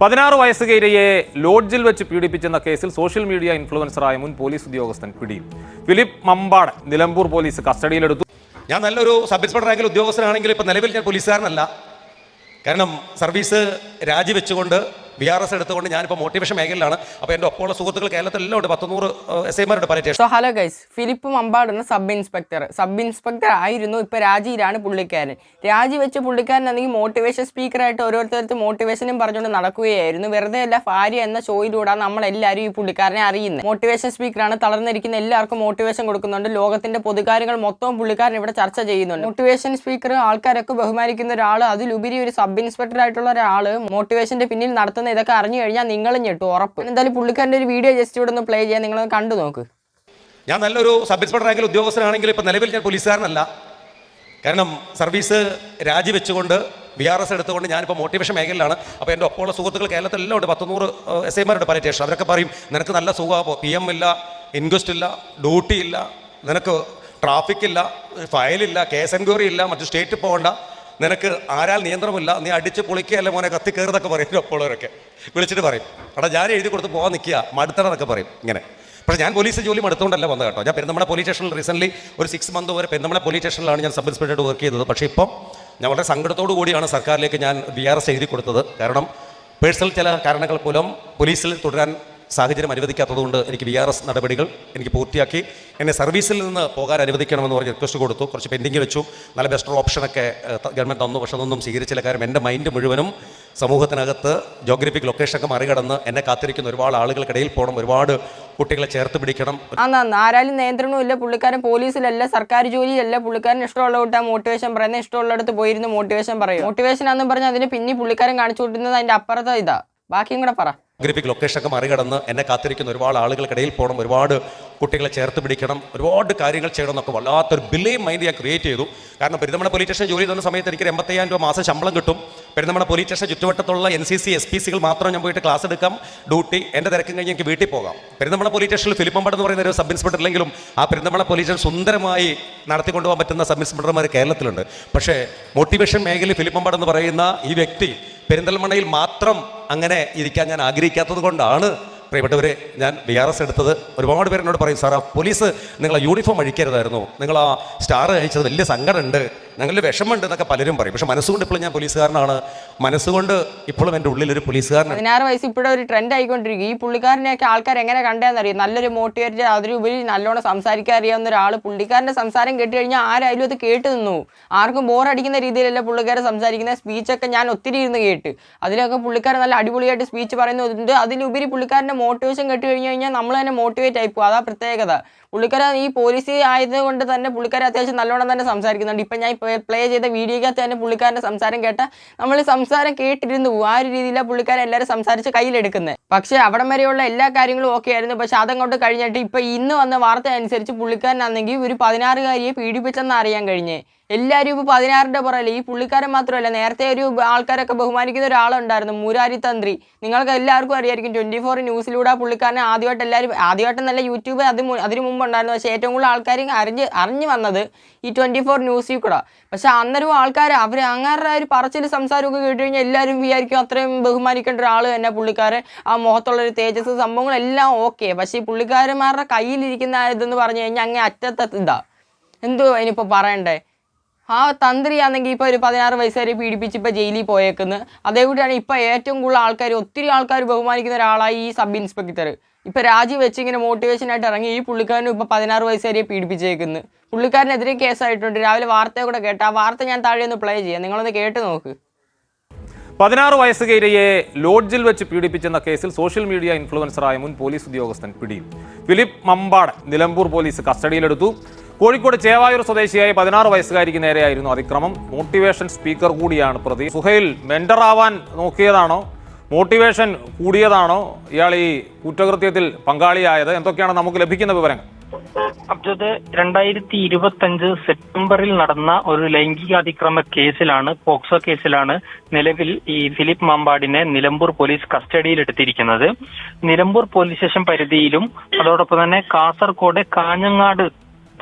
പതിനാറ് വയസ്സുകാരിയെ ലോഡ്ജിൽ വെച്ച് പീഡിപ്പിച്ചെന്ന കേസിൽ സോഷ്യൽ മീഡിയ ഇൻഫ്ലുവൻസറായ മുൻ പോലീസ് ഉദ്യോഗസ്ഥൻ പിടിയിൽ ഫിലിപ്പ് മമ്പാട് നിലമ്പൂർ പോലീസ് കസ്റ്റഡിയിലെടുത്തു. ഞാൻ നല്ലൊരു സബ് ഇൻസ്പെക്ടർ റാങ്കിൽ ഉദ്യോഗസ്ഥനാണെങ്കിൽ ഇപ്പം നിലവിൽ ഞാൻ പോലീസുകാരനല്ല. കാരണം സർവീസ് രാജിവെച്ചുകൊണ്ട് ബി ആർ എസ് എടുത്തുകൊണ്ട് ഞാനിപ്പോൾ മോട്ടിവേഷൻ മേഖലയിലാണ്. അപ്പോൾ എന്റെ ഒപ്പമുള്ള സുഹൃത്തുക്കൾ കേരളത്തിലെല്ലാം ഉണ്ട്. പത്തുനൂറ് എസ് ഐമാരുണ്ട് പല സോ ഹലോ ഗൈസ് ഫിലിപ്പ് മമ്പാടാണ് സബ് ഇൻസ്പെക്ടർ. സബ് ഇൻസ്പെക്ടർ ആയിരുന്നു. ഇപ്പോൾ രാജിയിലാണ് പുള്ളിക്കാരൻ. രാജി പുള്ളിക്കാരൻ പുള്ളിക്കാരനാണെങ്കിൽ മോട്ടിവേഷൻ സ്പീക്കറായിട്ട് ഓരോരുത്തർക്ക് മോട്ടിവേഷനും പറഞ്ഞുകൊണ്ട് നടക്കുകയായിരുന്നു. വെറുതെ അല്ല ഭാര്യ എന്ന ഷോയിലൂടെ നമ്മളെല്ലാവരും ഈ പുള്ളിക്കാരനെ അറിയുന്നത്. മോട്ടിവേഷൻ സ്പീക്കറാണ് തളർന്നിരിക്കുന്ന എല്ലാവർക്കും മോട്ടിവേഷൻ കൊടുക്കുന്നുണ്ട്. ലോകത്തിന്റെ പൊതുകാര്യങ്ങൾ മൊത്തവും പുള്ളിക്കാരൻ ഇവിടെ ചർച്ച ചെയ്യുന്നുണ്ട്. മോട്ടിവേഷൻ സ്പീക്കർ ആൾക്കാരൊക്കെ ബഹുമാനിക്കുന്ന ഒരാൾ അതിലുപരി ഒരു സബ് ഇൻസ്പെക്ടർ ആയിട്ടുള്ള ഒരാൾ മോട്ടിവേഷന്റെ പിന്നിൽ നടത്തുന്ന ഇതൊക്കെ അറിഞ്ഞു കഴിഞ്ഞാൽ നിങ്ങളും ഞെട്ടു ഉറപ്പ്. എന്തായാലും പുള്ളിക്കാരന്റെ ഒരു വീഡിയോ ജസ്റ്റ് ഇവിടെ ഒന്ന് പ്ലേ ചെയ്യാൻ നിങ്ങളൊന്ന് കണ്ടു നോക്ക്. ഞാൻ നല്ലൊരു സബ് ഇൻസ്പെക്ടർ റാങ്കിൽ ഉദ്യോഗസ്ഥനാണെങ്കിൽ ഇപ്പം നിലവിൽ ഞാൻ പോലീസുകാരനല്ല. കാരണം സർവീസ് രാജിവെച്ചുകൊണ്ട് ബി ആർ എസ് എടുത്തുകൊണ്ട് ഞാനിപ്പോൾ മോട്ടിവേഷൻ മേഖലയിലാണ്. അപ്പോൾ എന്റെ ഒപ്പമുള്ള സുഹൃത്തുക്കൾ കേരളത്തിലെല്ലാം ഉണ്ട്. പത്തുനൂറ് എസ് ഐമാരുണ്ട് പല സ്റ്റേഷൻ അവരൊക്കെ പറയും നിനക്ക് നല്ല സുഖമാകുമ്പോൾ പി. എം ഇല്ല ഇൻക്വസ്റ്റ് ഇല്ല ഡ്യൂട്ടി ഇല്ല നിനക്ക് ട്രാഫിക് ഇല്ല ഫയലില്ല കേസ് എൻക്വയറി ഇല്ല മറ്റു സ്റ്റേറ്റ് പോകണ്ട. നിനക്ക് ആരാൽ നിയന്ത്രണമില്ല നീ അടിച്ച് പൊളിക്കുകയല്ല മോനെ കത്തി കയറുന്നൊക്കെ പറയും അപ്പോഴൊക്കെ വിളിച്ചിട്ട് പറയും എടാ ഞാൻ എഴുതി കൊടുത്ത് പോകാൻ നിൽക്കുക മടുത്തണമെന്നൊക്കെ പറയും. ഇങ്ങനെ. പക്ഷേ ഞാൻ പോലീസ് ജോലി മടുത്തുകൊണ്ടല്ല വന്നത് കേട്ടോ. ഞാൻ പെരുന്നമ്മളെ പോലീസ് സ്റ്റേഷനിൽ റീസെന്റ്ലി ഒരു സിക്സ് മന്ത് വരെ പെരുന്നമ്മളെ പോലീസ് സ്റ്റേഷനിലാണ് ഞാൻ സബ് ഇൻസ്പെക്ടറായിട്ട് വർക്ക് ചെയ്തത്. പക്ഷേ ഇപ്പം ഞാൻ വളരെ സങ്കടത്തോടു കൂടിയാണ് സർക്കാരിലേക്ക് ഞാൻ ബി ആർ എസ് എഴുതി കൊടുത്തത്. കാരണം പേഴ്സണൽ ചില കാരണങ്ങൾ മൂലം പോലീസിൽ തുടരാൻ സാഹചര്യം അനുവദിക്കാത്തതുകൊണ്ട് എനിക്ക് വി ആർ എസ് നടപടികൾ എനിക്ക് പൂർത്തിയാക്കി. എന്നെ സർവീസിൽ നിന്ന് പോകാൻ അനുവദിക്കണമെന്ന് പറഞ്ഞ് റിക്വസ്റ്റ് കൊടുത്തു. കുറച്ച് പെൻഡിങ് വെച്ചു. നല്ല ബെസ്റ്റർ ഓപ്ഷനൊക്കെ ഗവൺമെന്റ് തന്നു. പക്ഷെ അതൊന്നും സ്വീകരിച്ചില്ല. കാര്യം എന്റെ മൈൻഡ് മുഴുവനും സമൂഹത്തിനകത്ത് ജോഗ്രഫിക് ലൊക്കേഷനൊക്കെ മറികടന്ന് എന്നെ കാത്തിരിക്കുന്ന ഒരുപാട് ആളുകൾക്കിടയിൽ പോകണം. ഒരുപാട് കുട്ടികളെ ചേർത്ത് പിടിക്കണം. ആരാലും നിയന്ത്രണവും ഇല്ല. പുള്ളിക്കാരൻ പോലീസിലല്ല സർക്കാർ ജോലിയല്ല പുള്ളിക്കാരൻ ഇഷ്ടമുള്ള കൂട്ടാ മോട്ടിവേഷൻ പറയുന്നത്. ഇഷ്ടമുള്ളിടത്ത് പോയിരുന്ന് മോട്ടിവേഷൻ പറയും. മോട്ടിവേഷൻ ആണെന്ന് പറഞ്ഞാൽ അതിന് പിന്നെ പുള്ളിക്കാരൻ കാണിച്ചു കൊടുക്കുന്നത് അതിന്റെ അപ്പുറത്തെ ഇതാ. ബാക്കിയും കൂടെ പറ. ഗ്രിഫിക് ലൊക്കേഷനൊക്കെ മറികടന്ന് എന്നെ കാത്തിരിക്കുന്ന ഒരുപാട് ആളുകൾക്കിടയിൽ പോകണം ഒരുപാട് കുട്ടികളെ ചേർത്ത് പിടിക്കണം ഒരുപാട് കാര്യങ്ങൾ ചെയ്യണം എന്നൊക്കെ വല്ലാത്തൊരു ബിലീവ് മൈൻഡ് ഞാൻ ക്രിയേറ്റ് ചെയ്തു. കാരണം പെരുന്തമണ പോലീസ് സ്റ്റേഷൻ ജോലി ചെയ്യുന്ന സമയത്ത് എനിക്ക് എൺപത്തയ്യായിരം രൂപ മാസം ശമ്പളം കിട്ടും. പെരുന്തമണ പോലീസ് സ്റ്റേഷൻ ചുറ്റുവട്ടത്തുള്ള N C C S P സികൾ മാത്രം ഞാൻ പോയിട്ട് ക്ലാസ് എടുക്കാം. ഡ്യൂട്ടി എന്റെ തിരക്കും കഴിഞ്ഞ് എനിക്ക് വീട്ടിൽ പോകാം. പെരുന്തമണ പോലീസ് സ്റ്റേഷനിൽ ഫിലിപ്പമ്പടം എന്ന് പറയുന്ന ഒരു സബ് ഇൻസ്പെക്ടർ ഇല്ലെങ്കിലും ആ പെരുന്തമണ പോലീസ് സ്റ്റേഷൻ സുന്ദരമായി നടത്തിക്കൊണ്ടുപോകാൻ പറ്റുന്ന സബ് ഇൻസ്പെക്ടർമാർ കേരളത്തിലുണ്ട്. പക്ഷേ മോട്ടിവേഷൻ മേഖലയിൽ ഫിലിപ്പമ്പടം എന്ന് പറയുന്ന ഈ വ്യക്തി പെരിന്തൽമണ്ണയിൽ മാത്രം അങ്ങനെ ഇരിക്കാൻ ഞാൻ ആഗ്രഹിക്കാത്തത് കൊണ്ടാണ് പ്രിയപ്പെട്ടവരെ ഞാൻ ബി ആർ എസ് എടുത്തത് ഒരുപാട് പേരെന്നോട് പറയും സാർ ആ പോലീസ് നിങ്ങളെ യൂണിഫോം അഴിക്കരുതായിരുന്നു. നിങ്ങൾ ആ സ്റ്റാർ അയച്ചത് വലിയ സങ്കടമുണ്ട്. ഞങ്ങളിൽ വിഷമമുണ്ട് എന്നൊക്കെ പലരും പറയും. പക്ഷെ മനസ്സുകൊണ്ട് ഇപ്പോഴും ഞാൻ പോലീസുകാരനാണ്. മനസ്സുകൊണ്ട് ഇപ്പോഴും എന്റെ ഒരു പോലീസുകാരനാണ്. പതിനാറ് വയസ്സ് ഇപ്പോഴും ഒരു ട്രെൻഡ് ആയിക്കൊണ്ടിരിക്കും. ഈ പുള്ളിക്കാരനെയൊക്കെ ആൾക്കാർ എങ്ങനെ കണ്ടേന്നറിയും നല്ലൊരു മോട്ടിവേറ്റർ അതിലുപരി നല്ലോണം സംസാരിക്കാൻ അറിയാവുന്ന ഒരാൾ പുള്ളിക്കാരന്റെ സംസാരം കേട്ട് കഴിഞ്ഞാൽ ആരായാലും അത് കേട്ട് നിന്നു. ആർക്കും ബോറടിക്കുന്ന രീതിയിലല്ല പുള്ളിക്കാരൻ സംസാരിക്കുന്ന സ്പീച്ചൊക്കെ ഞാൻ ഒത്തിരി ഇരുന്ന് കേട്ട്. അതിലൊക്കെ പുള്ളിക്കാരൻ നല്ല അടിപൊളിയായിട്ട് സ്പീച്ച് പറയുന്നുണ്ട്. അതിലുപരി പുള്ളിക്കാരന്റെ മോട്ടിവേഷൻ കേട്ട് കഴിഞ്ഞു കഴിഞ്ഞാൽ നമ്മൾ തന്നെ മോട്ടിവേറ്റ് ആയിപ്പോൾ അതാ പ്രത്യേകത. പുള്ളിക്കാരൻ ഈ പോലീസ് ആയതുകൊണ്ട് തന്നെ പുള്ളിക്കാരൻ അത്യാവശ്യം നല്ലോണം തന്നെ സംസാരിക്കുന്നുണ്ട്. ഇപ്പം ഞാൻ പ്ലേ ചെയ്ത വീഡിയോയ്ക്കകത്ത് തന്നെ പുള്ളിക്കാരന്റെ സംസാരം കേട്ട നമ്മൾ സംസാരം കേട്ടിരുന്നു. ആ ഒരു രീതിയിലാണ് പുള്ളിക്കാരൻ എല്ലാവരും സംസാരിച്ച് കയ്യിലെടുക്കുന്നത് പക്ഷേ അവിടം വരെയുള്ള എല്ലാ കാര്യങ്ങളും ഓക്കെ ആയിരുന്നു. പക്ഷെ അതങ്ങോട്ട് കഴിഞ്ഞിട്ട് ഇപ്പം ഇന്ന് വന്ന വാർത്ത അനുസരിച്ച് പുള്ളിക്കാരനാണെങ്കിൽ ഒരു പതിനാറുകാരിയെ പീഡിപ്പിച്ചെന്ന് അറിയാൻ കഴിഞ്ഞേ. എല്ലാവരും ഇപ്പോൾ പതിനാറിന്റെ പുറകിൽ ഈ പുള്ളിക്കാരൻ മാത്രമല്ല നേരത്തെ ഒരു ആൾക്കാരൊക്കെ ബഹുമാനിക്കുന്ന ഒരാളുണ്ടായിരുന്നു മുരാരി തന്ത്രി. നിങ്ങൾക്ക് എല്ലാവർക്കും അറിയായിരിക്കും ട്വന്റി ഫോർ ന്യൂസിലൂടെ ആ പുള്ളിക്കാരനെ ആദ്യമായിട്ട് എല്ലാവരും ആദ്യമായിട്ട് നല്ല യൂട്യൂബ് അത് അതിന് മുമ്പ് ഉണ്ടായിരുന്നു പക്ഷേ ഏറ്റവും കൂടുതൽ ആൾക്കാർ അറിഞ്ഞ് അറിഞ്ഞു വന്നത് ഈ ട്വന്റി ഫോർ ന്യൂസിൽ കൂടെ. പക്ഷെ അന്നേരം ആൾക്കാർ അവർ അങ്ങനെ ഒരു പറച്ചിൽ സംസാരമൊക്കെ കേട്ട് കഴിഞ്ഞാൽ എല്ലാവരും വിചാരിക്കും അത്രയും ബഹുമാനിക്കേണ്ട ഒരാൾ തന്നെ പുള്ളിക്കാരൻ. ആ മുഖത്തുള്ള ഒരു തേജസ് സംഭവങ്ങളെല്ലാം ഓക്കെ. പക്ഷേ ഈ പുള്ളിക്കാരന്മാരുടെ കയ്യിലിരിക്കുന്ന ഇതെന്ന് പറഞ്ഞു കഴിഞ്ഞാൽ അങ്ങേ അറ്റത്തെ ഇതാ. എന്തോ ഇനിയിപ്പോൾ പറയണ്ടേ? ആ തന്ത്രിയാണെങ്കിൽ ഇപ്പോൾ ഒരു പതിനാറ് വയസ്സുകാരെ പീഡിപ്പിച്ച് ഇപ്പോൾ ജയിലിൽ പോയേക്കുന്നത് അതേകൂടിയാണ് ഇപ്പോൾ ഏറ്റവും കൂടുതൽ ആൾക്കാർ ഒത്തിരി ആൾക്കാർ ബഹുമാനിക്കുന്ന ഒരാളായി ഈ സബ് ഇൻസ്പെക്ടർ. ഇപ്പോൾ രാജി വെച്ച് ഇങ്ങനെ മോട്ടിവേഷനായിട്ട് ഇറങ്ങി ഈ പുള്ളിക്കാരനും ഇപ്പോൾ പതിനാറ് വയസ്സുകാരെ പീഡിപ്പിച്ചേക്കുന്നു. പുള്ളിക്കാരനെതിരെ കേസായിട്ടുണ്ട്. രാവിലെ വാർത്ത കൂടെ കേട്ട് ആ വാർത്ത ഞാൻ താഴെ ഒന്ന് പ്ലേ ചെയ്യാം. നിങ്ങളൊന്ന് കേട്ട് നോക്ക്. പതിനാറ് വയസ്സുകാരിയെ ലോഡ്ജിൽ വെച്ച് പീഡിപ്പിച്ചെന്ന കേസിൽ സോഷ്യൽ മീഡിയ ഇൻഫ്ലുവൻസറായ മുൻ പോലീസ് ഉദ്യോഗസ്ഥൻ പിടിയിൽ. ഫിലിപ്പ് മമ്പാട് നിലമ്പൂർ പോലീസ് കസ്റ്റഡിയിലെടുത്തു. കോഴിക്കോട് ചേവായൂർ സ്വദേശിയായ പതിനാറ് വയസ്സുകാരിക്ക് നേരെയായിരുന്നു അതിക്രമം. മോട്ടിവേഷൻ സ്പീക്കർ കൂടിയാണ് പ്രതി. സുഹൈൽ മെൻഡറാവാൻ നോക്കിയതാണോ? മോട്ടിവേഷൻ കൂടിയതാണോ? ഇയാൾ ഈ കുറ്റകൃത്യത്തിൽ പങ്കാളിയായത്? എന്തൊക്കെയാണ് നമുക്ക് ലഭിക്കുന്ന വിവരങ്ങൾ? അബ്ജത് രണ്ടായിരത്തി ഇരുപത്തി അഞ്ച് സെപ്റ്റംബറിൽ നടന്ന ഒരു ലൈംഗികാതിക്രമ കേസിലാണ് പോക്സോ കേസിലാണ് നിലവിൽ ഈ ഫിലിപ്പ് മാമ്പാടിനെ നിലമ്പൂർ പോലീസ് കസ്റ്റഡിയിലെടുത്തിരിക്കുന്നത് നിലമ്പൂർ പോലീസ് സ്റ്റേഷൻ പരിധിയിലും അതോടൊപ്പം തന്നെ കാസർകോട് കാഞ്ഞങ്ങാട്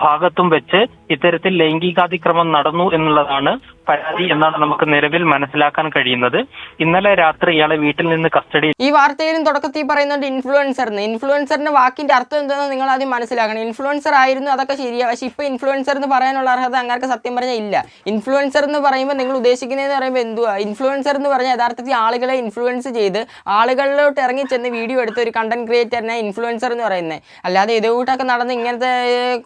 ഭാഗത്തും വെച്ച് ഇത്തരത്തിൽ ലൈംഗികാതിക്രമം നടന്നു എന്നുള്ളതാണ് പരാതി എന്നാണ് നമുക്ക് നിലവിൽ മനസ്സിലാക്കാൻ കഴിയുന്നത്. ഇന്നലെ രാത്രി ഇയാളെ വീട്ടിൽ നിന്ന് കസ്റ്റഡി ഈ വാർത്തയിലും തുടക്കത്തിൽ പറയുന്നുണ്ട് ഇൻഫ്ലുവൻസർ എന്ന് ഇൻഫ്ലുവൻസറിന്റെ വാക്കിന്റെ അർത്ഥം എന്താണെന്ന് നിങ്ങൾ ആദ്യം മനസ്സിലാക്കണം. ഇൻഫ്ലുവൻസർ ആയിരുന്നു അതൊക്കെ ശരിയാ. പക്ഷെ ഇപ്പൊ ഇൻഫ്ലുവൻസർ എന്ന് പറയാനുള്ള അർഹത അങ്ങനെ സത്യം പറഞ്ഞാൽ ഇല്ല. ഇൻഫ്ലുവൻസർ എന്ന് പറയുമ്പോൾ നിങ്ങൾ ഉദ്ദേശിക്കുന്നതെന്ന് പറയുമ്പോൾ എന്തുവാ? ഇൻഫ്ലുവൻസർ എന്ന് പറഞ്ഞാൽ യഥാർത്ഥത്തിൽ ആളുകളെ ഇൻഫ്ലുവൻസ് ചെയ്ത് ആളുകളിലോട്ട് ഇറങ്ങി ചെന്ന് വീഡിയോ എടുത്ത ഒരു കണ്ടന്റ് ക്രിയേറ്ററിനെ ഇൻഫ്ലുവൻസർ എന്ന് പറയുന്നത് അല്ലാതെ ഇതേ കൂട്ടൊക്കെ നടന്ന് ഇങ്ങനത്തെ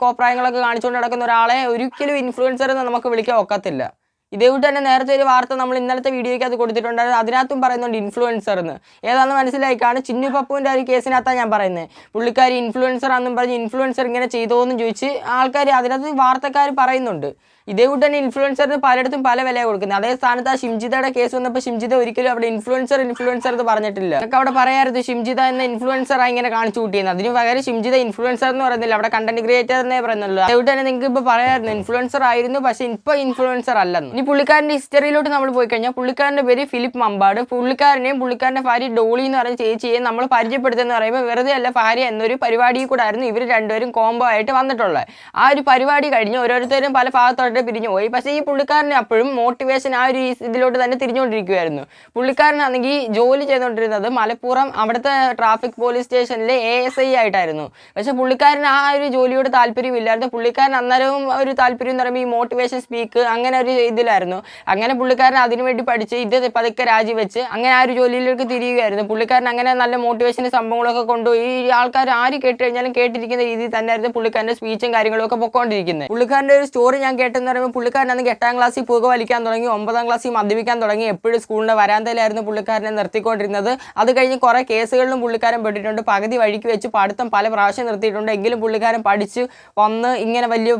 കോപ്രായങ്ങളൊക്കെ കാണിച്ചുകൊണ്ട് നടക്കുന്ന ഒരാളെ ഒരിക്കലും ഇൻഫ്ലുവൻസർ എന്ന് നമുക്ക് വിളിക്കാൻ ഒക്കത്തില്ല. ഇതേ കൂട്ട് തന്നെ നേരത്തെ ഒരു വാർത്ത നമ്മൾ ഇന്നലത്തെ വീഡിയോയ്ക്ക് അത് കൊടുത്തിട്ടുണ്ടായിരുന്നു. അതിനകത്തും പറയുന്നുണ്ട് ഇൻഫ്ലുവൻസർ എന്ന്. ഏതാണെന്ന് മനസ്സിലായിക്കാണ്? കാണും ചിന്നു പപ്പുവിന്റെ ഒരു കേസിനകത്താണ് ഞാൻ പറയുന്നത് പുള്ളിക്കാരി ഇൻഫ്ലുവൻസർ ആണെന്നും പറഞ്ഞ് ഇൻഫ്ലുവൻസർ ഇങ്ങനെ ചെയ്തോ എന്നും ചോദിച്ച് ആൾക്കാർ അതിനകത്ത് വാർത്തക്കാർ പറയുന്നുണ്ട്. ഇതേ കൂട്ട് തന്നെ ഇൻഫ്ലുവൻസറിന് പലയിടത്തും പല വില കൊടുക്കുന്നത്. അതേ സ്ഥാനത്ത് ആ ഷിംജിതയുടെ കേസ് വന്നപ്പോൾ ഷിംജിത ഒരിക്കലും അവിടെ ഇൻഫ്ലുവൻസർ ഇൻഫ്ലുവൻസർ എന്ന് പറഞ്ഞിട്ടില്ല. നമുക്ക് അവിടെ പറയാറുണ്ട് ഷിംജിത എന്ന ഇൻഫ്ലുവൻസർ ഇങ്ങനെ കാണിച്ചു കൂട്ടിയെന്ന്. അതിന് പകരം ഷിംജിത ഇൻഫ്ലുവൻസർ എന്ന് പറയുന്നില്ല. അവിടെ കണ്ടന്റ് ക്രിയേറ്റർ എന്നേ പറയുന്നുള്ളൂ. അതുകൊണ്ട് തന്നെ നിങ്ങൾക്ക് ഇപ്പോൾ പറയായിരുന്നു ഇൻഫ്ലുവൻസർ ആയിരുന്നു പക്ഷെ ഇപ്പോൾ ഇൻഫ്ലുവൻസർ അല്ലെന്ന്. ഇനി പുള്ളിക്കാരന്റെ ഹിസ്റ്ററിയിലോട്ട് നമ്മൾ പോയി കഴിഞ്ഞാൽ പുള്ളിക്കാരന്റെ പേര് ഫിലിപ്പ് മമ്പാട്. പുള്ളിക്കാരനെയും പുള്ളിക്കാരന്റെ ഭാര്യ ഡോളി എന്ന് പറയുന്ന ചേച്ചിയെ നമ്മൾ പരിചയപ്പെടുത്തുന്ന പറയുമ്പോൾ വെറുതെ അല്ല ഭാര്യ എന്നൊരു പരിപാടിയിൽ കൂടെ ആയിരുന്നു ഇവർ രണ്ടുപേരും കോംബോ ആയിട്ട് വന്നിട്ടുള്ളത്. ആ ഒരു പരിപാടി കഴിഞ്ഞ് ഓരോരുത്തരും പല ഭാഗത്തോട്ട് പിരിഞ്ഞു പോയി. പക്ഷേ ഈ പുള്ളിക്കാരന് അപ്പോഴും മോട്ടിവേഷൻ ആ ഒരു ഇതിലോട്ട് തന്നെ തിരിഞ്ഞുകൊണ്ടിരിക്കുകയായിരുന്നു പുള്ളിക്കാരനാണെങ്കിൽ ജോലി ചെയ്തുകൊണ്ടിരുന്നത് മലപ്പുറം അവിടുത്തെ ട്രാഫിക് പോലീസ് സ്റ്റേഷനിലെ എ എസ് ഐ ആയിട്ടായിരുന്നു. പക്ഷെ പുള്ളിക്കാരൻ ആ ഒരു ജോലിയോട് താല്പര്യമില്ലായിരുന്നു. പുള്ളിക്കാരൻ അന്നേരവും ഒരു താല്പര്യം എന്ന് പറയുമ്പോൾ ഈ മോട്ടിവേഷൻ സ്പീക്ക് അങ്ങനെ ഒരു ഇതിലായിരുന്നു. അങ്ങനെ പുള്ളിക്കാരൻ അതിനുവേണ്ടി പഠിച്ച് ഇത് പതുക്കെ രാജിവെച്ച് അങ്ങനെ ആ ഒരു ജോലിയിലേക്ക് തിരിയുകയായിരുന്നു. പുള്ളിക്കാരൻ അങ്ങനെ നല്ല മോട്ടിവേഷൻ സംഭവങ്ങളൊക്കെ കൊണ്ടുപോയി. ഈ ആൾക്കാർ ആര് കേട്ട് കഴിഞ്ഞാലും കേട്ടിരിക്കുന്ന രീതിയിൽ തന്നെയായിരുന്നു പുള്ളിക്കാരന്റെ സ്പീച്ചും കാര്യങ്ങളും ഒക്കെ പൊക്കോണ്ടിരിക്കുന്നത് പുള്ളിക്കാരന്റെ ഒരു സ്റ്റോറി ഞാൻ കേട്ടെന്ന് പറയുമ്പോൾ പുള്ളിക്കാരനാണെങ്കിൽ എട്ടാം ക്ലാസ്സിൽ പുക വലിക്കാൻ തുടങ്ങി ഒമ്പതാം ക്ലാസ്സിൽ മദ്യപിക്കാൻ തുടങ്ങി എപ്പോഴും സ്കൂളിന്റെ വരാന്തയിലായിരുന്നു പുള്ളിക്കാരനെ നിർത്തിക്കൊണ്ടിരുന്നത്. അത് കഴിഞ്ഞ് കുറേ കേസുകളിലും പുള്ളിക്കാരൻ പെട്ടിട്ടുണ്ട്. പകുതി വഴിക്ക് വെച്ച് പഠിത്തം പല പ്രാവശ്യം നിർത്തിയിട്ടുണ്ട്. എങ്കിലും പുള്ളിക്കാരൻ പഠിച്ച് വന്ന് ഇങ്ങനെ വലിയ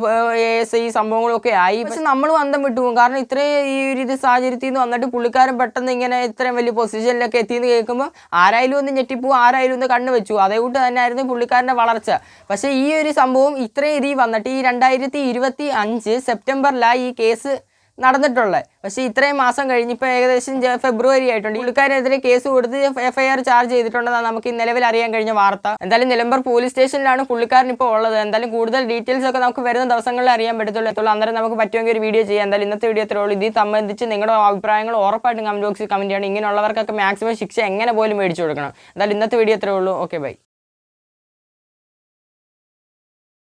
എസ് ഐ സംഭവങ്ങളൊക്കെ ആയി. പക്ഷെ നമ്മൾ അന്തം വിട്ടു കാരണം ഇത്രയും ഈ ഒരു ഇത് സാഹചര്യത്തിൽ നിന്ന് വന്നിട്ട് പുള്ളിക്കാരൻ പെട്ടെന്ന് ഇങ്ങനെ ഇത്രയും വലിയ പൊസിഷനിലൊക്കെ എത്തിയെന്ന് കേൾക്കുമ്പോൾ ആരായാലും ഒന്ന് ഞെട്ടിപ്പോവും ആരായാലും ഒന്ന് കണ്ണു വെച്ചു. അതേകൂട്ട് തന്നെയായിരുന്നു പുള്ളിക്കാരന്റെ വളർച്ച. പക്ഷേ ഈ ഒരു സംഭവം ഇത്രയും ഇതിൽ വന്നിട്ട് ഈ രണ്ടായിരത്തി ഇരുപത്തി അഞ്ച് സെപ്റ്റംബറിലാണ് ഈ കേസ് നടന്നിട്ടുള്ളത്. പക്ഷേ ഇത്രയും മാസം കഴിഞ്ഞ് ഇപ്പോൾ ഏകദേശം ഫെബ്രുവരി ആയിട്ടുണ്ട്. പുള്ളിക്കാരെതിരെ കേസ് കൊടുത്ത് എഫ് ഐ ആർ ചാർജ് ചെയ്തിട്ടുണ്ടെന്നാണ് നമുക്ക് നിലവിൽ അറിയാൻ കഴിഞ്ഞ വാർത്ത. എന്തായാലും നിലമ്പൂർ പോലീസ് സ്റ്റേഷനിലാണ് പുള്ളിക്കാരൻ ഇപ്പോൾ ഉള്ളത്. എന്തായാലും കൂടുതൽ ഡീറ്റെയിൽസ് ഒക്കെ നമുക്ക് വരുന്ന ദിവസങ്ങളിൽ അറിയാൻ പറ്റത്തുള്ളൂ. അന്നേരം നമുക്ക് പറ്റുമെങ്കിൽ ഒരു വീഡിയോ ചെയ്യാം. എന്തായാലും ഇന്നത്തെ വീഡിയോ എത്രയുള്ളൂ ഇതിൽ സംബന്ധിച്ച് നിങ്ങളുടെ അഭിപ്രായങ്ങൾ ഉറപ്പായിട്ടും കമന്റ് ബോക്സിൽ കമന്റ് ചെയ്യണം. ഇങ്ങനെയുള്ളവർക്കൊക്കെ മാക്സിമം ശിക്ഷ എങ്ങനെ പോലും മേടിച്ചു കൊടുക്കണം. എന്തായാലും ഇന്നത്തെ വീഡിയോ എത്രയുള്ളൂ ഓക്കെ ബൈ